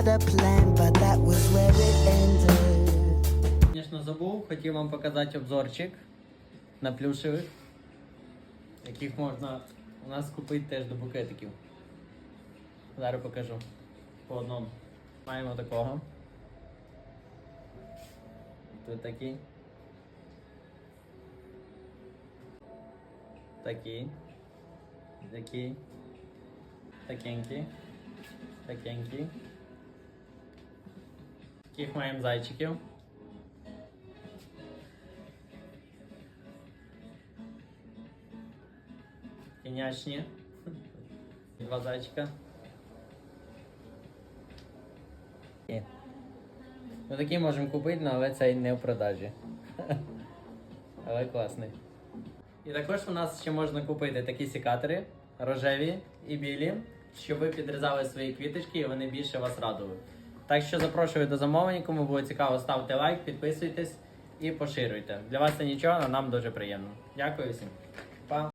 had a plan. Звісно, забув, хотів вам показати обзорчик на плюшевих, яких можна у нас купити теж до букетиків. Зараз покажу по одному. Маємо такого. Тут такий. Такий. Такий. Такенький. Такенький. Таких маємо зайчиків. Тінячні. Два зайчика. Ну такий можемо купити, але цей не в продажі. Але класний. І також у нас ще можна купити такі секатори рожеві і білі, щоб ви підрізали свої квіточки і вони більше вас радували. Так що запрошую до замовлення, кому було цікаво, ставте лайк, підписуйтесь і поширюйте. Для вас це нічого, але нам дуже приємно. Дякую всім.